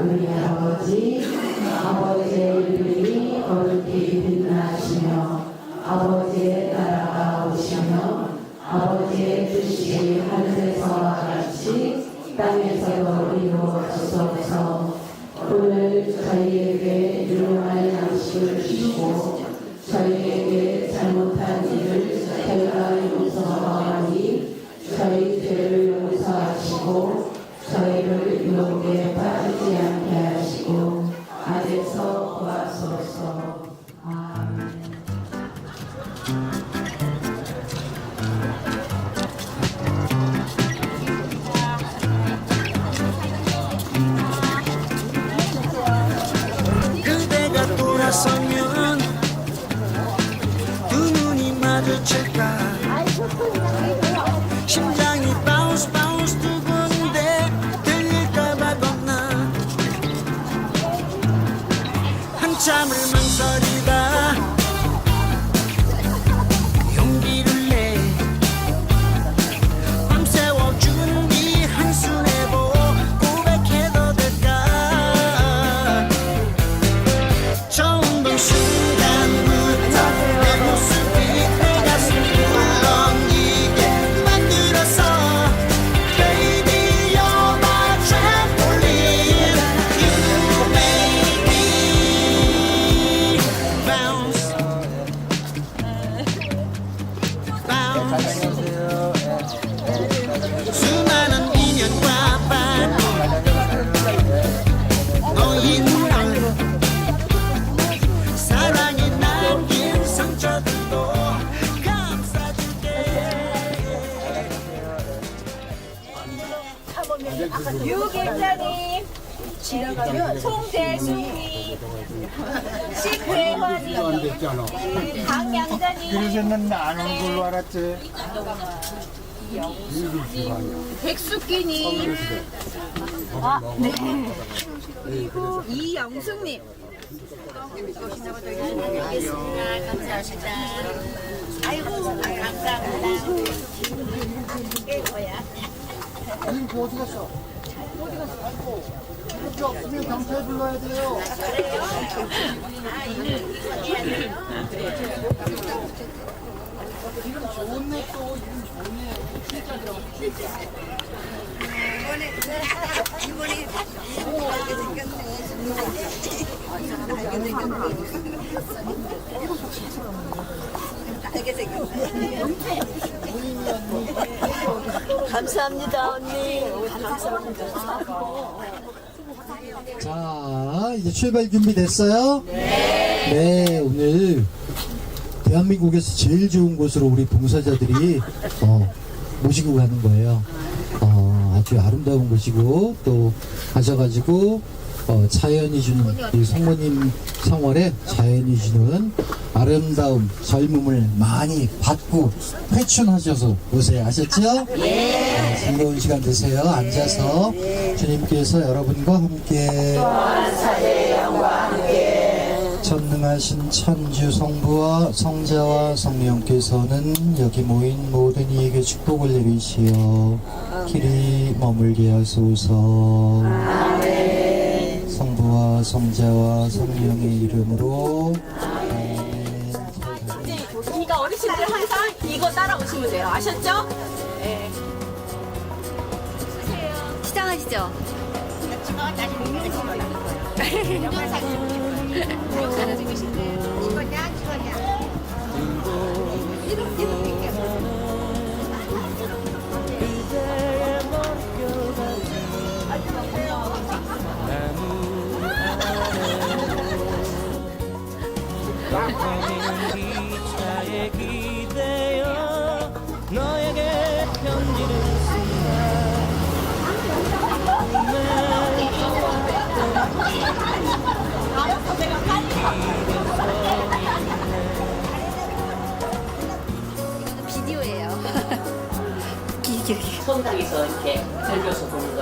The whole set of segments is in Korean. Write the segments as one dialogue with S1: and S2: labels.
S1: 우리 아버지 아버지의 이름이 거
S2: 송대숙님, 식회화님, 강양자님, 그러서는 안온 걸로 알았지.
S3: 백숙기님, 아, 네. 그리고 이영숙님.
S4: 그 어디 갔어? 어디 갔어? 아이고. 그렇게 없으면 경찰 불러야 돼요.
S5: 이름 좋네, 또. 이름 좋네.
S6: 감사합니다, 언니. 감사합니다.
S7: 자, 이제 출발 준비됐어요? 네. 네, 오늘 대한민국에서 제일 좋은 곳으로 우리 봉사자들이 어, 모시고 가는 거예요. 어, 아주 아름다운 곳이고 또 가셔가지고 어, 자연이 주는 이 성모님 성월에 자연이 주는 아름다움, 젊음을 많이 받고 회춘하셔서 오세요. 아셨죠? 네. 즐거운 시간 되세요. 앉아서 주님께서 여러분과 함께 전능하신 천주 성부와 성자와 성령께서는 여기 모인 모든 이에게 축복을 내리시어 길이 머물게 하소서 성부와 성자와 성령의 이름으로
S2: 따라오시면 돼요. 아셨죠? 네.
S8: 시장하시죠?
S9: 기차에 기대어 너에게 편지를
S8: 비디오예요. 비디오.
S6: 성당에서 이렇게 들려서 보는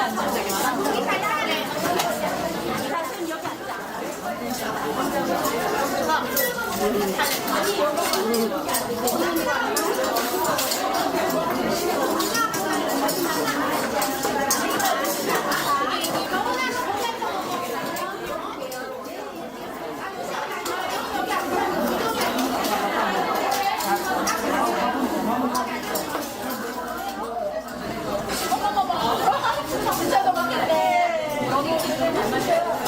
S2: 앉으면 되겠다. 음. 야야야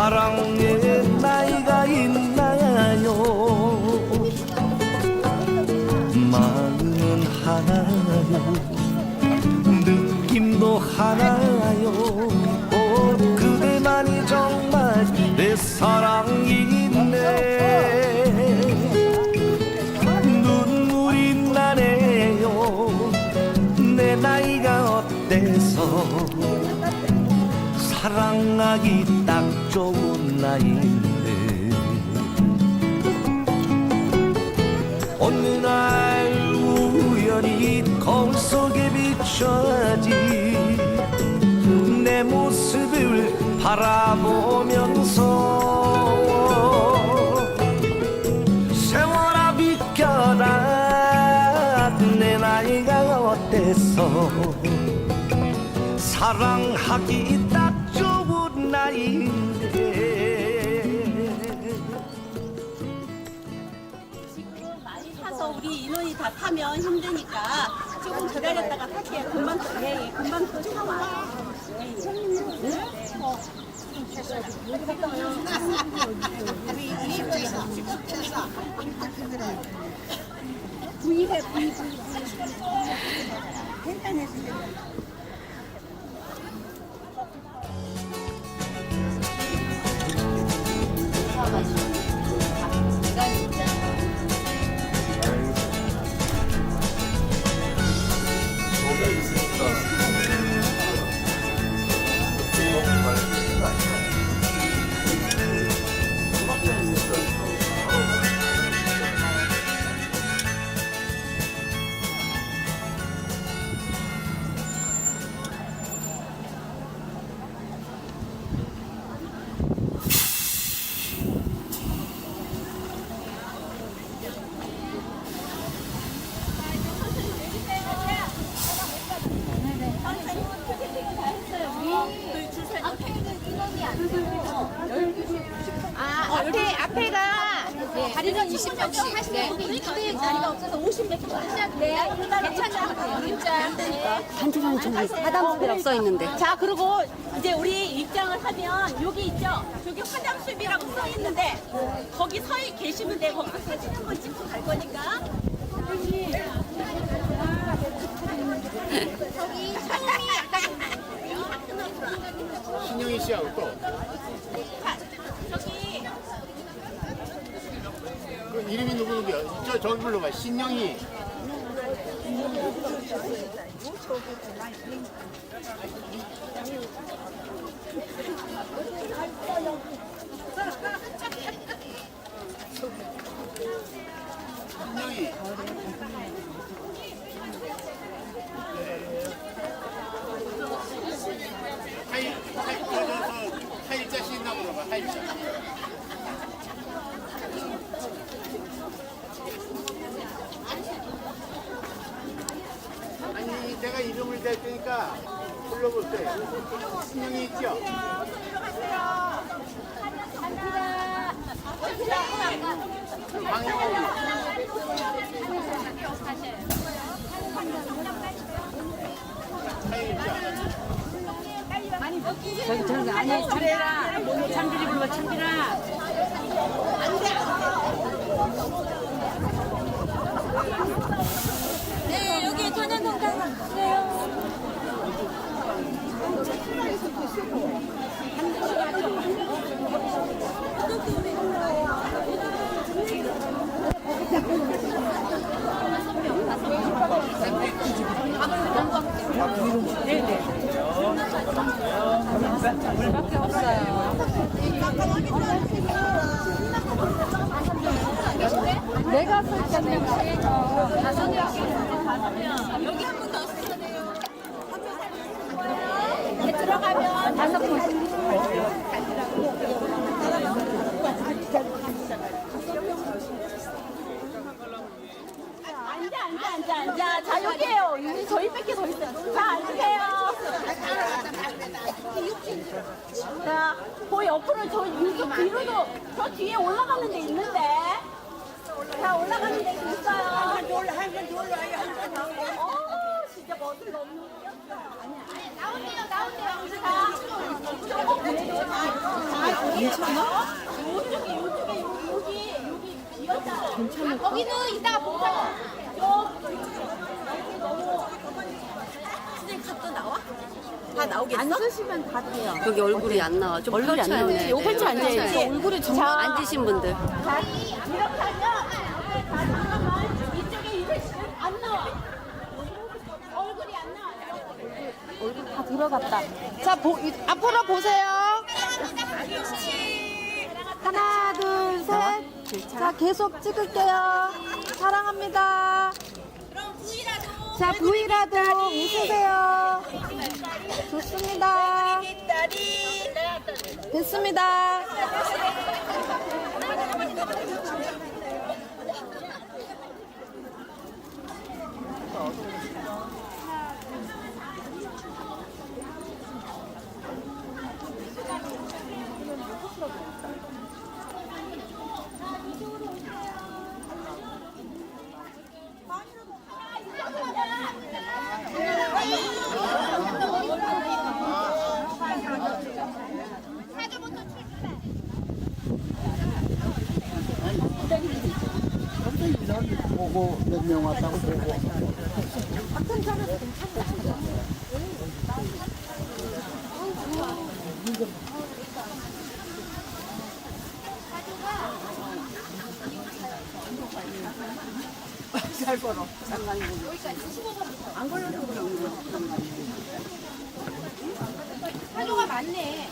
S9: 사랑의 나이가 있나요? 마음은 하나요? 느낌도 하나요? 오, 그대만이 정말 내 사랑이네 눈물이 나네요. 내 나이가 어때서? 사랑하기 나이인데. 어느 날 우연히 거울 속에 비춰진 내 모습을 바라보면서 세월아 비켜라. 내 나이가 어때서? 사랑하기 딱 좋은 나이
S2: 다 타면 힘드니까 조금 기다렸다가 탈게요. 금방 또, 예, 예, 금방 또 타와요. 예, 예. 네. 아, 저기 화장실이라고 써 있는데 거기 서 계시면 돼. 거기서 사진 한번 찍고 갈 거니까.
S4: 신영희 씨하고 또 자,
S2: 저기
S4: 그 이름이 누구 누구야? 저 저기 불러봐. 신영희. 신영희. 하이 하이 저저 하일자 씨 있나 물어봐. 하일자. 아니 내가 이름을 댈
S2: 테니까 불러볼게요.
S4: 신명이 있죠?
S2: 네, 여기 전현동 강 왔어요. 여기 한분더 쓰셔야 돼요. 한명 거예요. 이렇게 들어가면 다섯 분. 100개 더 있어요. 자, 앉으세요. 자, 거의 옆으로 저 유튜브 뒤로도 저 뒤에 올라가는 데 있는데. 자, 올라가는 데 있어요. 한칸 올라, 한칸 올라요. 한칸 나오고. 어, 진짜 멋을 너무 웃겼어요. 아니야. 아니, 나오세요, 나오세요. 자, 조금 그래도. 아, 괜찮아? 요쪽에, 요쪽에, 여기, 여기 비었잖아. 거기는 이따가 보자. 요, 다 나오겠어?
S5: 앉으시면 다 돼요.
S8: 여기 얼굴이 안 나와. 좀 얼굴이 안 나오네. 요 펼쳐 앉아야지.
S2: 얼굴이 좀 앉으신
S8: 분들. 자,
S2: 이렇게 하면 자, 잠깐만 이쪽에 이렇게 안 나와. 얼굴이 안 나와.
S3: 얼굴 다 들어갔다. 자, 보, 이- 앞으로 보세요.
S2: 하나, 둘,
S3: 셋.
S2: 자,
S3: 계속 찍을게요. 사랑합니다. 자, V라도 웃으세요. 좋습니다. 됐습니다. 보고 몇 명 왔다고 보고.
S5: 사료가 많네.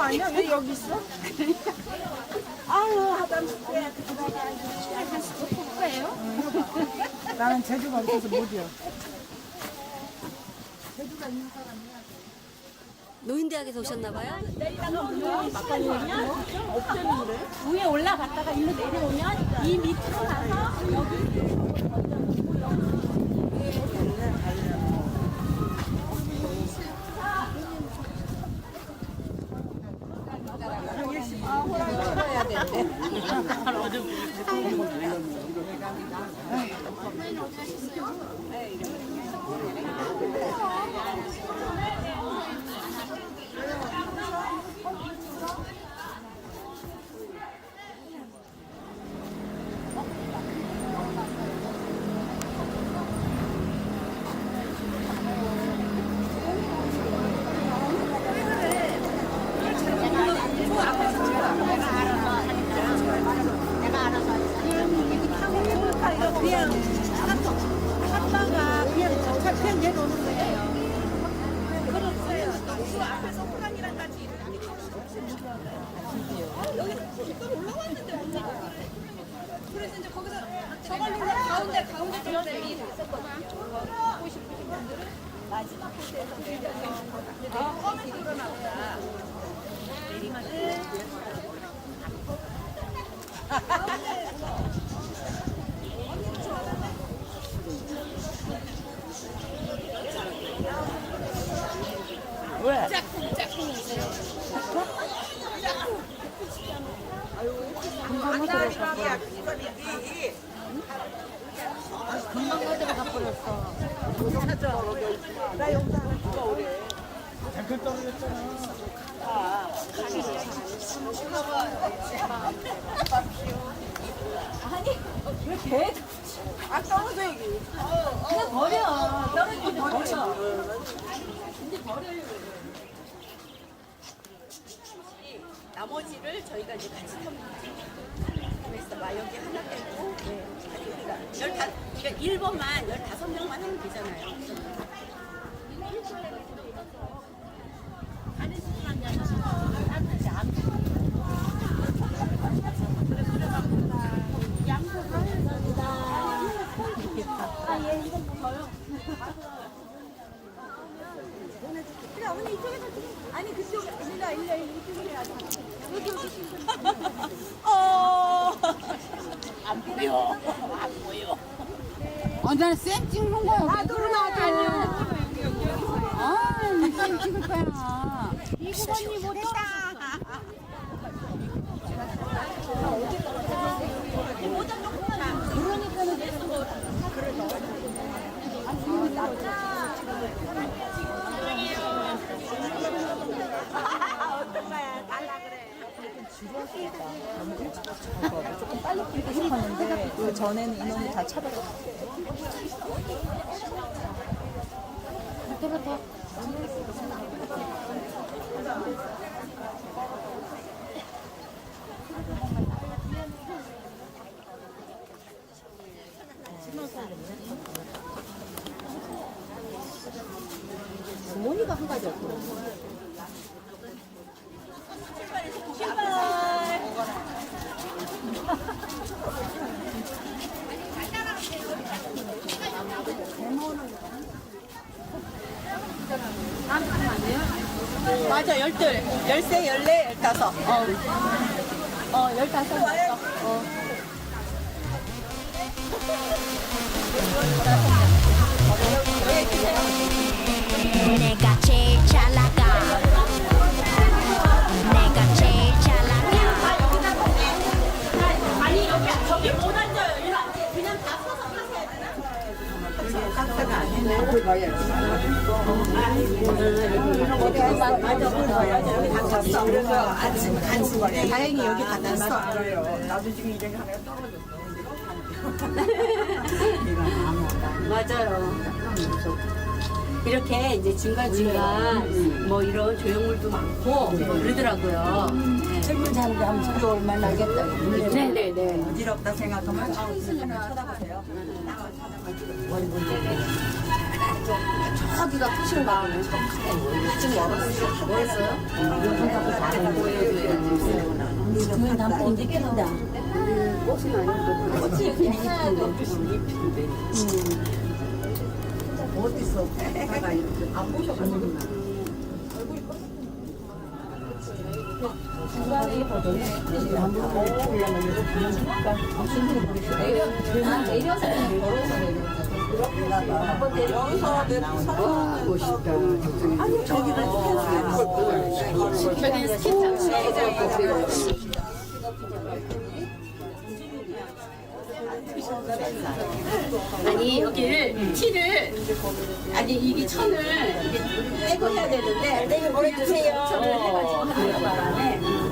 S5: 아니 근데 이거는 나는 재주가 없어서 못이요.
S8: 노인대학에서 오셨나봐요?
S2: 위에 올라갔다가 일로 내려오면 이 밑으로 가서 여기
S5: 그냥 샀다가 그냥 그냥 내놓는 거예요. 그렇어요. 그 앞에서 호랑이랑 같이 이렇게 여기 입 올라왔는데 못 내고 그래서 이제 거기서
S2: 저걸로 가운데 가운데 쪽에 보고 싶으신 분들은 마지막 호텔에서 내려서 껌을 들어나보다. 내리막을 왜? 아떨어져
S5: 여기. 아,
S2: 아, 그냥 버려. 떨어지면 버려. 근데 버려요, 머지를 저희가 이제 같이 하면서 막 여기 하나 빼고 네. 아니 우리가 열다 그러니까 1번만 15명만 하면 되잖아요. 그래 어머니 이쪽에서 아니 그쪽 일로 일로 이쪽으로 해야지. 여기 여기. 어. 안 보여. 안 보여.
S3: 어, 나는 쌤 찍는 거야. 나도
S5: 나도. 아, 쌤 찍을 거야. 이구번이 못했다. 전에는 인원이 다 차더라고요.
S8: 부모니가
S2: 맞아 열둘 열세 열네 열다섯. 어. 어 열다섯. 어. 내가
S5: 다행히 여기 다 탔어.
S1: 맞아요.
S2: 이렇게 이제 중간중간
S1: 뭐 이런 조형물도
S2: 많고 뭐
S1: 그러더라고요.
S5: 젊은 사람들 하면 소리 얼마나 하겠다. 네네네. 어지럽다 생각하면 아우 쳐다보세요. 저기가
S1: 크신 마음은
S5: 지금 열었어요. 뭐했어요? 그건 다 이제 낀다.
S1: 꽃은 아니고 꽃이 그냥 잎인데 잎인데.
S5: 어디서 내가 이렇 아니 여기를
S2: 티를
S5: 아니 이게 천을 이게 떼고 해야
S2: 되는데 떼고 보여주세요. 천을 해가지고 하는 바람에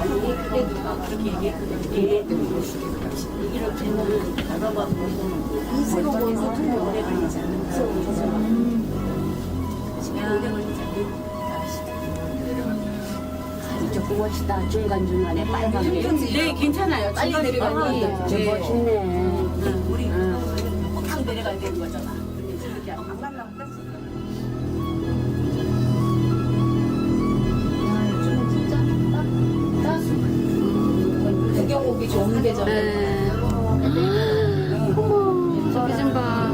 S5: 아니 그게 누가 그렇게 얘기했거든. 이게
S2: 이렇게는 여러 번 보면 이스로워서 좀 오래 걸리잖아. 시간이 오래 걸리잖아.
S1: 진짜 멋있다. 중간중간에 빨간 게. 네,
S5: 괜찮아요. 빨리 내려가니. 아, 저 멋있네.
S1: 우리 응.
S2: 확 내려가야 되는 거잖아.
S5: 좋은 계절. 네. 어머, 저기 좀
S8: 봐.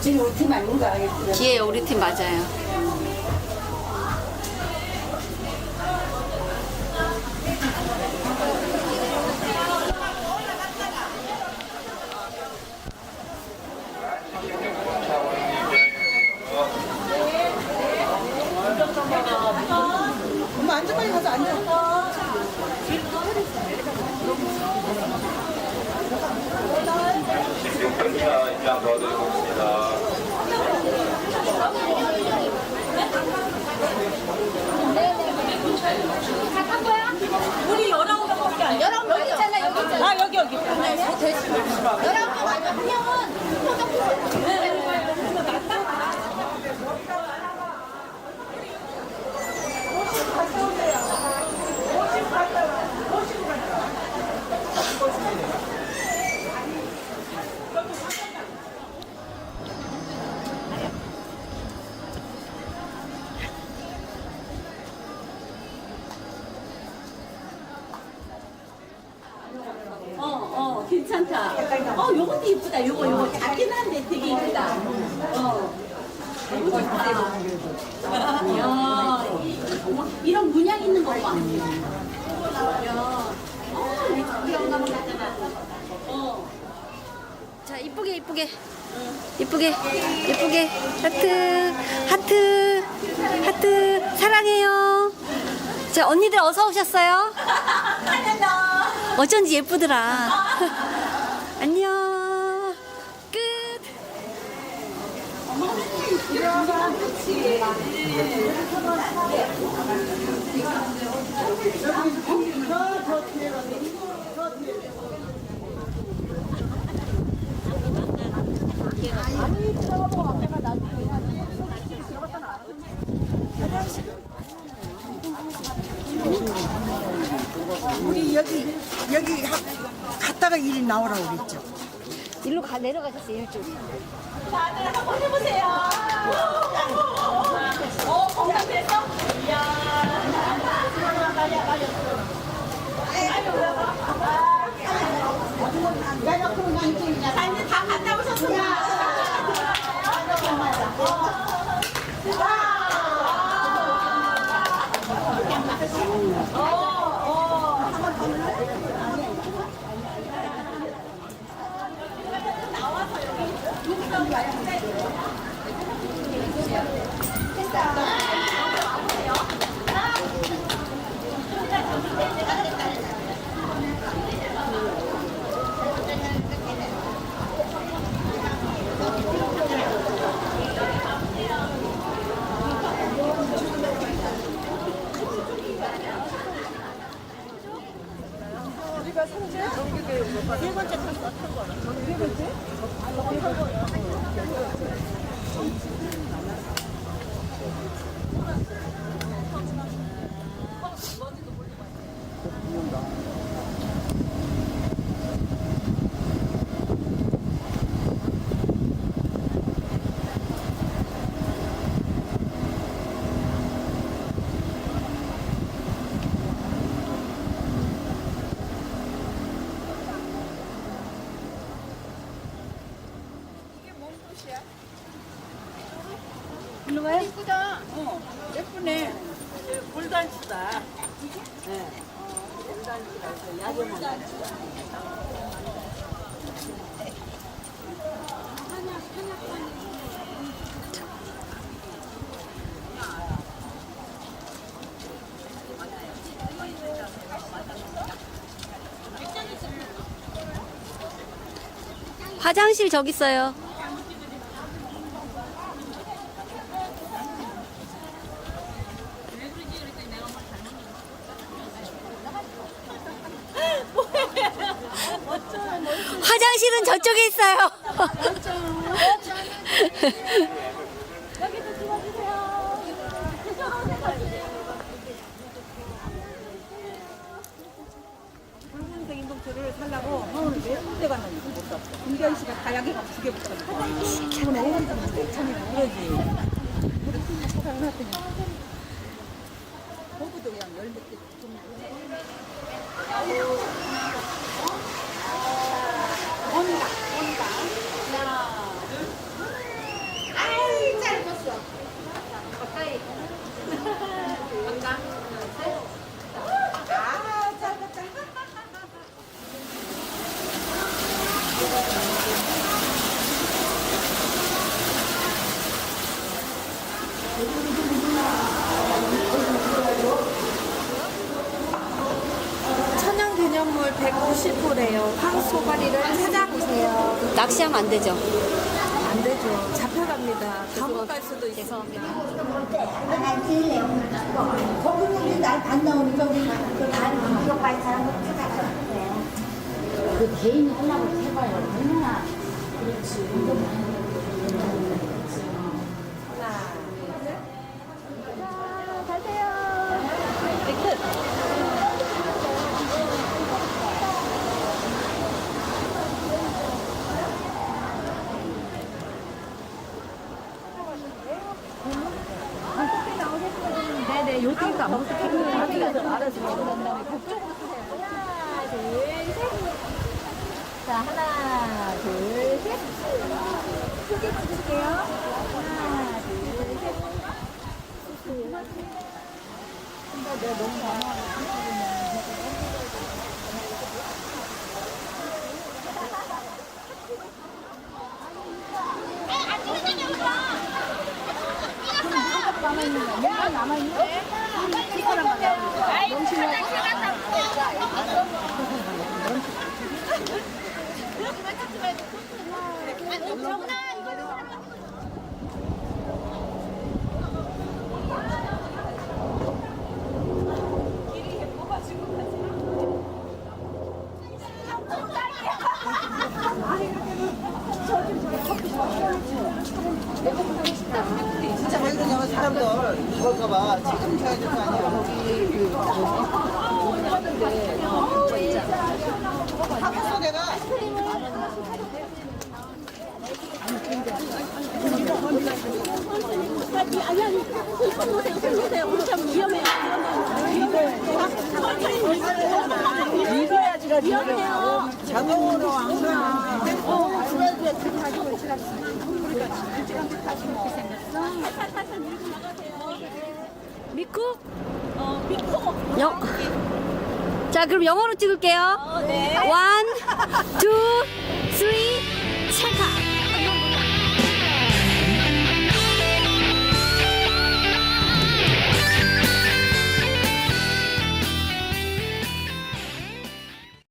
S5: 지금 우리 팀 아닌가? 뒤에 우리 팀
S8: 맞아요.
S5: 엄마 앉아 빨리 가서
S2: 앉아. 우리 열아홉 명밖에 안 열아홉 명
S8: 있잖아 여기 있잖아.
S2: 아 여기 여기. 열아홉 명 아니야 한 어, 요것도 이쁘다. 요거, 요거 작긴 한데 되게 이쁘다. 어. 요것도 이쁘다. 야, 이- 어머, 이런 문양 있는 거 봐. 야, 어, 우리 엄마 같잖아. 어.
S8: 자, 이쁘게, 이쁘게. 이쁘게, 이쁘게. 하트, 하트, 하트. 사랑해요. 자, 언니들 어서 오셨어요? 어쩐지 예쁘더라.
S5: 우리 여기 여기 하- 갔다가 일이 나오라고 그랬죠.
S8: 일로 가, 내려가셨어요, 이쪽.
S2: 다들 한번 해보세요. 어, 건강됐어? 이야.
S5: 우리가 삼재
S8: 화장실 저기 있어요. 길은 저쪽에 있어요.
S2: 여기도 찍어주세요. 이쪽으로
S5: 오세요. 인동초를 살라고 서울을 왜 군대 갔는지 못 봤어. 김기현 씨가 가약이 두개 붙어가지고. 기분 어른인데 참 그러지. 우리 사랑을 했더니 거기도 그냥 열몇 개 좀. 온다, 온다. 하나, 둘. 아이, 짧았어.
S8: 가까이. 온다. 셋. 아, 짧았다.
S3: 천연 기념물 190호래요. 황소가리를 찾아보세요.
S8: 낚시하면 안 되죠. 안
S3: 되죠. 잡혀갑니다. 감옥 갈 수도.
S8: 거기는 날안 나오니까 우리
S5: 찾아가. 그 개인이
S1: 하려고 해봐요.
S5: 얼마나 그렇지.
S1: 네네, 요새가 아무것도 알아서 먹은
S5: 다음에 그쪽으로
S1: 자, 하나, 둘, 셋. 크게 찍을게요. 하나, 둘, 셋.
S5: 진짜 왜 그러냐면 사람들 죽을까봐 책임져야 될 거 아니야. 여기 그
S2: 하면서 내가 아니, 아니, 아니. 손 놓으세요, 손 놓으세요. 그렇게 하면 위험해요. 위험해요. 이거야지가 위험해요.
S5: 자동으로 안 가.
S2: 살살살 밀고 나가세요.
S8: 미쿠?
S2: 어, 믿고. 영.
S8: 자, 그럼 영어로 찍을게요.
S2: 네.
S8: 원, 투, 쓰리, 체크.